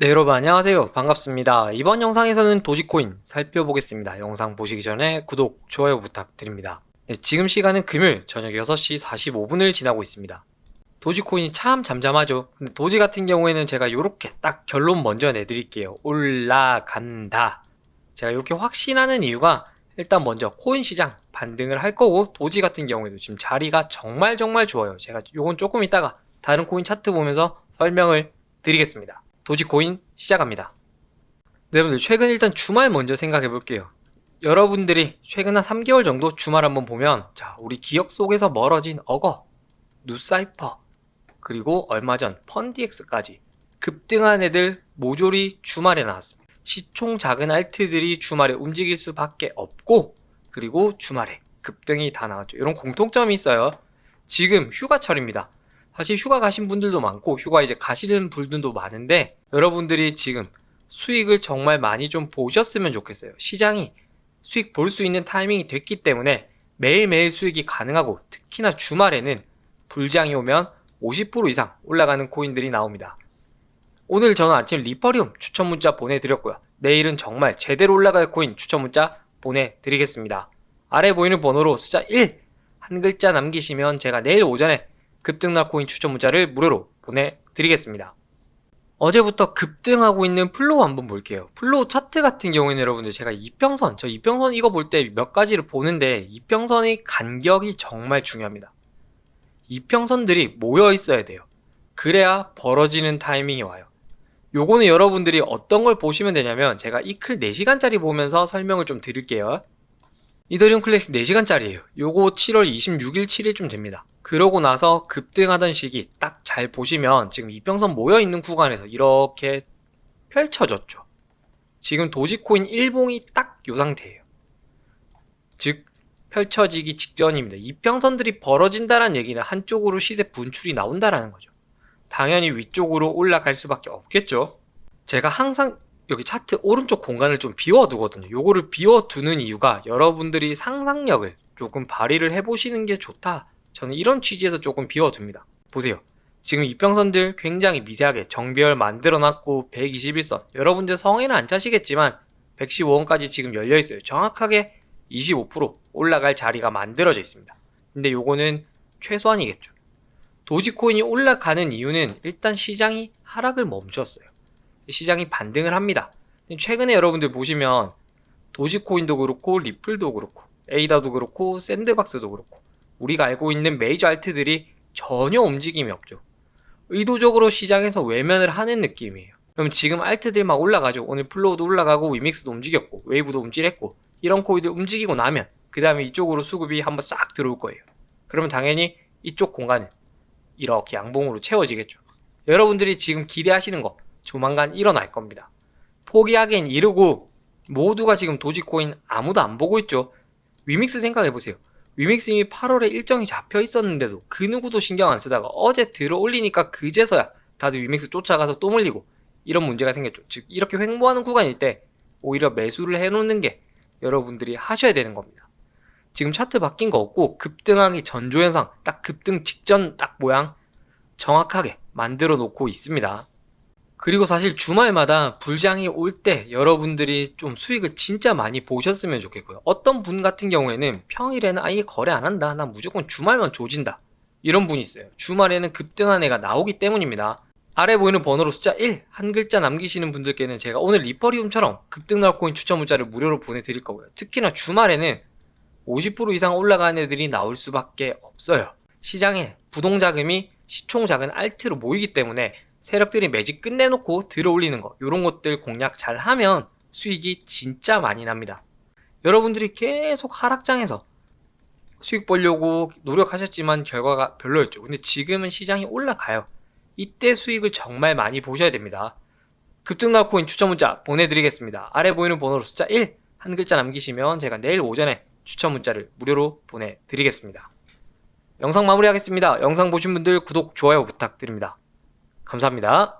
네, 여러분 안녕하세요. 반갑습니다. 이번 영상에서는 도지코인 살펴보겠습니다. 영상 보시기 전에 구독, 좋아요 부탁드립니다. 네, 지금 시간은 금요일 저녁 6시 45분을 지나고 있습니다. 도지코인이 참 잠잠하죠. 근데 도지 같은 경우에는 제가 이렇게 딱 결론 먼저 내드릴게요. 올라간다. 제가 이렇게 확신하는 이유가 일단 먼저 코인 시장 반등을 할 거고 도지 같은 경우에도 지금 자리가 정말 정말 좋아요. 제가 요건 조금 이따가 다른 코인 차트 보면서 설명을 드리겠습니다. 도지코인 시작합니다. 네, 여러분들 최근 일단 주말 먼저 생각해 볼게요. 여러분들이 최근 한 3개월 정도 주말 한번 보면 자 우리 기억 속에서 멀어진 어거, 누사이퍼, 그리고 얼마 전 펀디엑스까지 급등한 애들 모조리 주말에 나왔습니다. 시총 작은 알트들이 주말에 움직일 수밖에 없고 그리고 주말에 급등이 다 나왔죠. 이런 공통점이 있어요. 지금 휴가철입니다. 사실 휴가 가신 분들도 많고 휴가 이제 가시는 분들도 많은데 여러분들이 지금 수익을 정말 많이 좀 보셨으면 좋겠어요. 시장이 수익 볼 수 있는 타이밍이 됐기 때문에 매일매일 수익이 가능하고 특히나 주말에는 불장이 오면 50% 이상 올라가는 코인들이 나옵니다. 오늘 저는 아침 리퍼리움 추천 문자 보내드렸고요. 내일은 정말 제대로 올라갈 코인 추천 문자 보내드리겠습니다. 아래 보이는 번호로 숫자 1 한 글자 남기시면 제가 내일 오전에 급등날 코인 추천 문자를 무료로 보내드리겠습니다. 어제부터 급등하고 있는 플로우 한번 볼게요. 플로우 차트 같은 경우에는 여러분들 제가 이평선, 저 이평선 이거 볼 때 몇 가지를 보는데 이평선의 간격이 정말 중요합니다. 이평선들이 모여 있어야 돼요. 그래야 벌어지는 타이밍이 와요. 요거는 여러분들이 어떤 걸 보시면 되냐면 제가 이클 4시간짜리 보면서 설명을 좀 드릴게요. 이더리움 클래식 4시간짜리예요. 요거 7월 26일, 7일쯤 됩니다. 그러고 나서 급등하던 시기 딱 잘 보시면 지금 이평선 모여 있는 구간에서 이렇게 펼쳐졌죠. 지금 도지코인 일봉이 딱 요 상태예요. 즉 펼쳐지기 직전입니다. 이평선들이 벌어진다는 얘기는 한쪽으로 시세 분출이 나온다라는 거죠. 당연히 위쪽으로 올라갈 수밖에 없겠죠. 제가 항상 여기 차트 오른쪽 공간을 좀 비워두거든요. 요거를 비워두는 이유가 여러분들이 상상력을 조금 발휘를 해보시는 게 좋다. 저는 이런 취지에서 조금 비워둡니다. 보세요. 지금 이평선들 굉장히 미세하게 정비열 만들어놨고 121선 여러분들 성에는 안 차시겠지만 115원까지 지금 열려있어요. 정확하게 25% 올라갈 자리가 만들어져 있습니다. 근데 요거는 최소한이겠죠. 도지코인이 올라가는 이유는 일단 시장이 하락을 멈췄어요. 시장이 반등을 합니다. 최근에 여러분들 보시면 도지코인도 그렇고 리플도 그렇고 에이다도 그렇고 샌드박스도 그렇고 우리가 알고 있는 메이저 알트들이 전혀 움직임이 없죠. 의도적으로 시장에서 외면을 하는 느낌이에요. 그럼 지금 알트들 막 올라가죠. 오늘 플로우도 올라가고 위믹스도 움직였고 웨이브도 움찔했고 이런 코인들 움직이고 나면 그 다음에 이쪽으로 수급이 한번 싹 들어올 거예요. 그러면 당연히 이쪽 공간은 이렇게 양봉으로 채워지겠죠. 여러분들이 지금 기대하시는 거 조만간 일어날 겁니다. 포기하기엔 이르고 모두가 지금 도지코인 아무도 안 보고 있죠. 위믹스 생각해 보세요. 위믹스 이미 8월에 일정이 잡혀 있었는데도 그 누구도 신경 안 쓰다가 어제 들어 올리니까 그제서야 다들 위믹스 쫓아가서 또 물리고 이런 문제가 생겼죠. 즉 이렇게 횡보하는 구간일 때 오히려 매수를 해놓는 게 여러분들이 하셔야 되는 겁니다. 지금 차트 바뀐 거 없고 급등하기 전조 현상 딱 급등 직전 딱 모양 정확하게 만들어 놓고 있습니다. 그리고 사실 주말마다 불장이 올 때 여러분들이 좀 수익을 진짜 많이 보셨으면 좋겠고요. 어떤 분 같은 경우에는 평일에는 아예 거래 안 한다. 나 무조건 주말만 조진다. 이런 분이 있어요. 주말에는 급등한 애가 나오기 때문입니다. 아래 보이는 번호로 숫자 1, 한 글자 남기시는 분들께는 제가 오늘 리퍼리움처럼 급등 날 코인 추천 문자를 무료로 보내드릴 거고요. 특히나 주말에는 50% 이상 올라가는 애들이 나올 수밖에 없어요. 시장에 부동자금이 시총 작은 알트로 모이기 때문에 세력들이 매직 끝내놓고 들어 올리는 거 이런 것들 공략 잘 하면 수익이 진짜 많이 납니다. 여러분들이 계속 하락장에서 수익 보려고 노력하셨지만 결과가 별로였죠. 근데 지금은 시장이 올라가요. 이때 수익을 정말 많이 보셔야 됩니다. 급등 날 코인 추천 문자 보내드리겠습니다. 아래 보이는 번호로 숫자 1 한 글자 남기시면 제가 내일 오전에 추천 문자를 무료로 보내드리겠습니다. 영상 마무리하겠습니다. 영상 보신 분들 구독, 좋아요 부탁드립니다. 감사합니다.